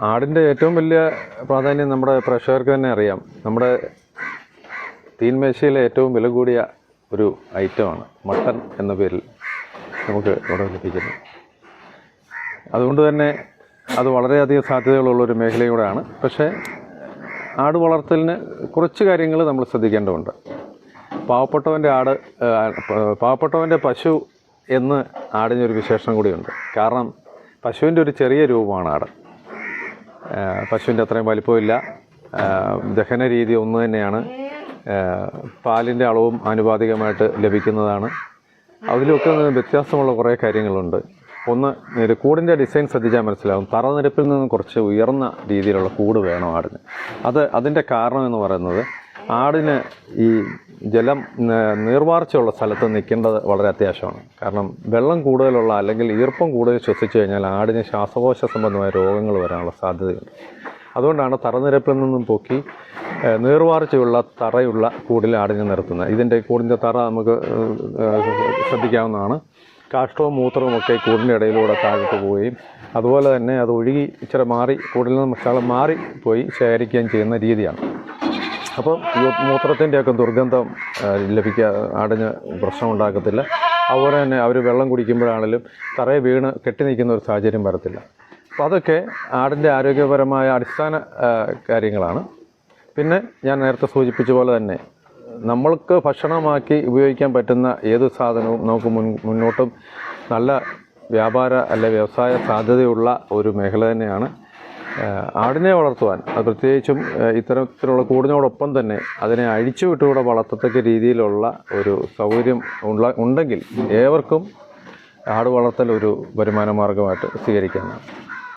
ആടിന്റെ ഏറ്റവും വലിയ പ്രാധാന്യം നമ്മുടെ പ്രേക്ഷകർക്ക് തന്നെ അറിയാം. നമ്മുടെ തീൻമേശയിലെ ഏറ്റവും വില കൂടിയ ഒരു ഐറ്റമാണ് മട്ടൺ എന്ന പേരിൽ നമുക്ക് ഇവിടെ ലഭിക്കുന്നത്. അതുകൊണ്ട് തന്നെ അത് വളരെയധികം സാധ്യതകളുള്ളൊരു മേഖലയും കൂടെയാണ്. പക്ഷേ ആട് വളർത്തലിന് കുറച്ച് കാര്യങ്ങൾ നമ്മൾ ശ്രദ്ധിക്കേണ്ടതുണ്ട്. പാവപ്പെട്ടവന്റെ ആട് പാവപ്പെട്ടവന്റെ പശു എന്ന് ആടിനൊരു വിശേഷണം കൂടിയുണ്ട്. കാരണം പശുവിന്റെ ഒരു ചെറിയ രൂപമാണ് ആട്. പശുവിന്റെ അത്രയും വലിപ്പമില്ല. ദഹന രീതി ഒന്ന് തന്നെയാണ്. പാലിന്റെ അളവും ആനുപാതികമായിട്ട് ലഭിക്കുന്നതാണ്. അതിലൊക്കെ വ്യത്യാസമുള്ള കുറേ കാര്യങ്ങളുണ്ട്. ഒന്ന് ഇത് കൂടിന്റെ ഡിസൈൻ ശ്രദ്ധിച്ചാൽ മനസ്സിലാവും. തറനിരപ്പിൽ നിന്ന് കുറച്ച് ഉയർന്ന രീതിയിലുള്ള കൂട് വേണം ആടിന്. അത് അതിന്റെ കാരണം എന്ന് പറയുന്നത് ആടിന് ഈ ജലം നീർവാർച്ചയുള്ള സ്ഥലത്ത് നിൽക്കേണ്ടത് വളരെ അത്യാവശ്യമാണ്. കാരണം വെള്ളം കൂടുതലുള്ള അല്ലെങ്കിൽ ഈർപ്പം കൂടുതൽ ശ്വസിച്ചു കഴിഞ്ഞാൽ ആടിന് ശ്വാസകോശ സംബന്ധമായ രോഗങ്ങൾ വരാനുള്ള സാധ്യതയുണ്ട്. അതുകൊണ്ടാണ് തറനിരപ്പിൽ നിന്നും പൊക്കി നീർവാർച്ചയുള്ള തറയുള്ള കൂടിൽ ആടിനെ നിർത്തുന്നത്. ഇതിന്റെ കൂടിന്റെ തറ നമുക്ക് ശ്രദ്ധിക്കാവുന്നതാണ്. കാഷ്ടവും മൂത്രവും ഒക്കെ കൂടിന്റെ ഇടയിലൂടെ താഴോട്ട് പോവുകയും അതുപോലെ തന്നെ അത് ഒഴുകി ഇച്ചിരി മാറി കൂടിൽ നിന്ന് മാറി പോയി ശേഖരിക്കുകയും ചെയ്യുന്ന രീതിയാണ്. അപ്പം മൂത്രത്തിന്റെ മൂത്രത്തിന്റെയൊക്കെ ദുർഗന്ധം ലഭിക്കാ ആടിന് പ്രശ്നമുണ്ടാക്കത്തില്ല. അതുപോലെ തന്നെ അവർ വെള്ളം കുടിക്കുമ്പോഴാണെങ്കിലും തറയെ വീണ് കെട്ടി നിൽക്കുന്ന ഒരു സാഹചര്യം വരത്തില്ല. അപ്പോൾ അതൊക്കെ ആടിന്റെ ആരോഗ്യപരമായ അടിസ്ഥാന കാര്യങ്ങളാണ്. പിന്നെ ഞാൻ നേരത്തെ സൂചിപ്പിച്ച പോലെ തന്നെ നമ്മൾക്ക് ഭക്ഷണമാക്കി ഉപയോഗിക്കാൻ പറ്റുന്ന ഏത് സാധനവും നമുക്ക് മുൻ മുന്നോട്ടും നല്ല വ്യാപാര അല്ലെ വ്യവസായ സാധ്യതയുള്ള ഒരു മേഖല തന്നെയാണ് ആടിനെ വളർത്തുവാൻ. അത് പ്രത്യേകിച്ചും ഇത്തരത്തിലുള്ള കൂടിനോടൊപ്പം തന്നെ അതിനെ അഴിച്ചു വിട്ടുകൂടെ വളർത്തത്തക്ക രീതിയിലുള്ള ഒരു സൗകര്യം ഉള്ള ഉണ്ടെങ്കിൽ ഏവർക്കും ആട് വളർത്തൽ ഒരു വരുമാന മാർഗമായിട്ട് സ്വീകരിക്കാനാണ്